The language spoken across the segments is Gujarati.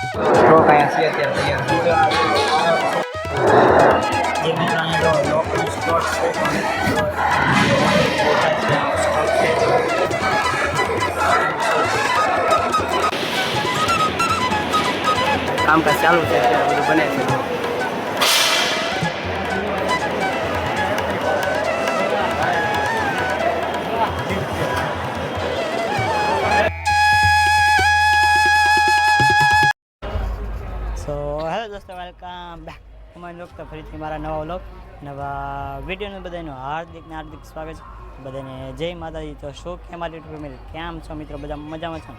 સ્ટોક અહીંયા છે અત્યારે તૈયાર જે મિત્રો અહીંયા જો લોકલ સ્પોટ છે સ્ટોક છે કામકાજ બેક અમારી લોક તો ફરીથી મારા નવા લોક નવા વિડીયોનું બધાનું હાર્દિક ને હાર્દિક સ્વાગત છે બધાને જય માતાજી તો શું કે મારી યુટ્યુબ ફેમિલી કેમ છો મિત્રો બધા મજામાં છો.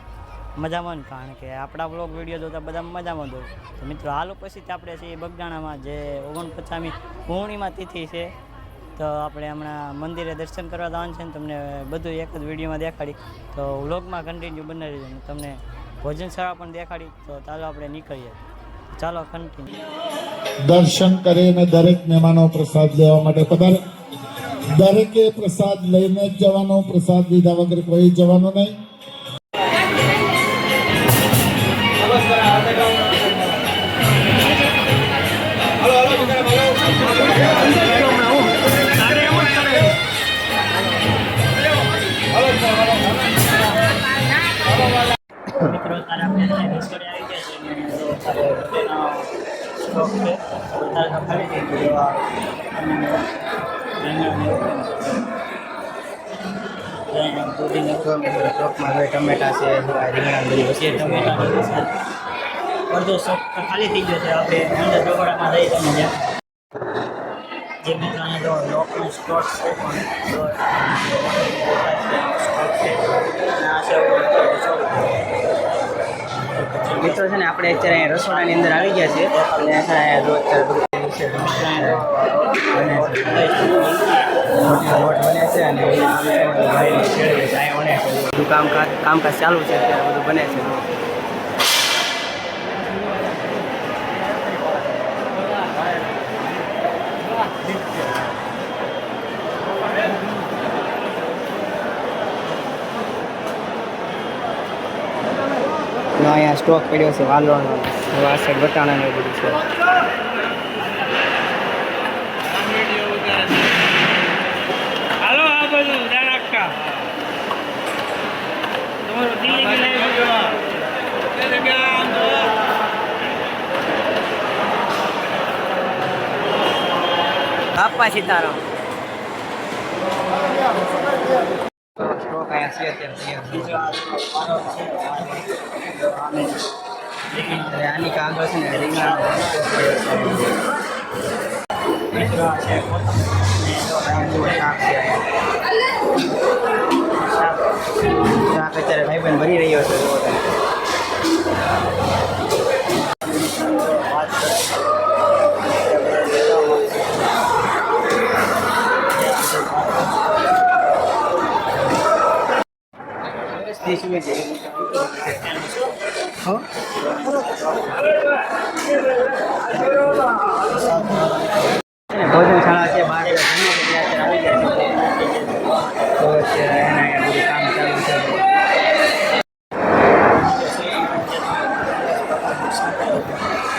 મજામાં કારણ કે આપણા બ્લોગ વીડિયો જોતા બધા મજામાં દો તો મિત્રો હાલ ઉપસ્થિત આપણે છીએ બગદાણામાં જે ઓગણપચામી પૂર્ણિમા તિથિ છે, તો આપણે હમણાં મંદિરે દર્શન કરવા જવાનું છે ને તમને બધું એક જ વિડીયોમાં દેખાડી. તો વ્લોગમાં કન્ટિન્યુ બનાવી ને તમને ભોજનશાળા પણ દેખાડી. તો ચાલો આપણે નીકળીએ. ચાલો દર્શન કરીને દરેક મહેમાનો પ્રસાદ લેવા માટે પધારે. દરેકે પ્રસાદ લઈને જ જવાનો, પ્રસાદ લીધા વગર કોઈ જવાનો નહીં. સ્ટોક છે ને એવું. અહીંયા દૂધીને જો હવે ટમેટા છે રીંગણા બધી વસ્તુ મસાલો. અડધો તો ખાલી થઈ ગયો છે આપણે અંદર ઢોકળામાં દઈ તમે જ્યાં જે મિત્રો અહીંયા જો લોકનો સ્ટોક છે પણ સ્ટોક છે. મિત્રો છે ને, આપણે અત્યારે અહીંયા રસોડાની અંદર આવી ગયા છે અને અત્યારે છે અને કામકાજ કામકાજ ચાલુ છે, અત્યારે બધું બને છે. નો અહીંયા સ્ટોક પડ્યો છે વાલોનો આ સાઈડ વટાણાનો બધું છે. હાલો આ બધું ધ્યાન રાખતા તમારું દિલ્હી કે બાપા સીતારામ. સ્ટોક અહીંયા છે અત્યારે તૈયાર આની કાગળ છે ને રીંગણ. શાક અત્યારે ભાઈબંધ ભરી રહ્યો છે. ત્રીસ મિનિટ હો ભોજનશાળા છે બહાર ઘણી જમવા આવી જાય છે તો અત્યારે એના અહીંયા બધું કામ ચાલુ છે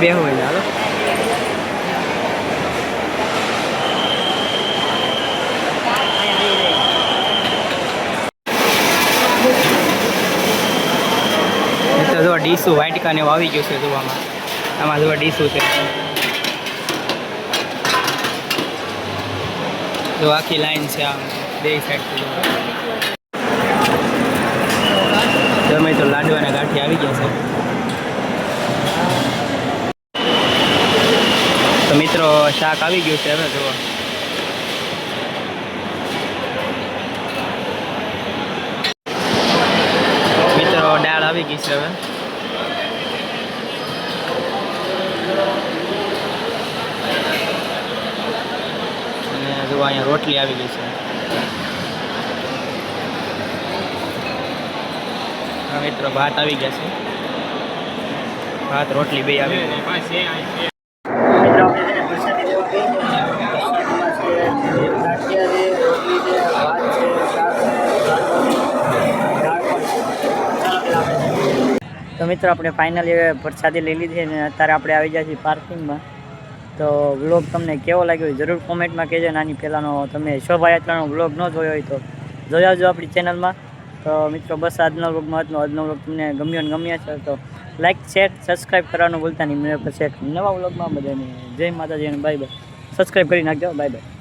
ત્યાં બેહું હોય હાલો. જો ડીસું વ્હાઈટ કાને એવું આવી ગયું છે જોવામાં. આમાં જોવા ડીસું છે. જો આખી લાઈન છે આમ, બે સાઈડ તમે તો લાડવાના ગાંઠી આવી ગયા છે. મિત્રો, શાક આવી ગયું છે, હવે જુઓ. મિત્રો, દાળ આવી ગઈ છે હવે. જો અહીંયા રોટલી આવી ગઈ છે. મિત્રો, ભાત આવી ગયા છે. ભાત, રોટલી બે આવી ગઈ. મિત્રો, આપણે ફાઇનલી પ્રસાદી લઈ લીધી અને અત્યારે આપણે આવી જાય છીએ પાર્કિંગમાં. તો વ્લોગ તમને કેવો લાગ્યો જરૂર કોમેન્ટમાં કહેજો. નાની પહેલાંનો તમે શોભાયાત્રાનો વ્લોગ ન જોયો હોય તો જોઈ આવજો આપણી ચેનલમાં તો મિત્રો, બસ આજનો વ્લોગમાં આજનો આજનો વ્લોગ તમને ગમ્યો ને ગમ્યા છે તો લાઈક શેર સબસ્ક્રાઈબ કરવાનું ભૂલતા નહીં. મને પછી નવા વ્લોગમાં બધાને. જય માતાજી અને બાય બાય સબસ્ક્રાઈબ કરી નાખજો. Bye bye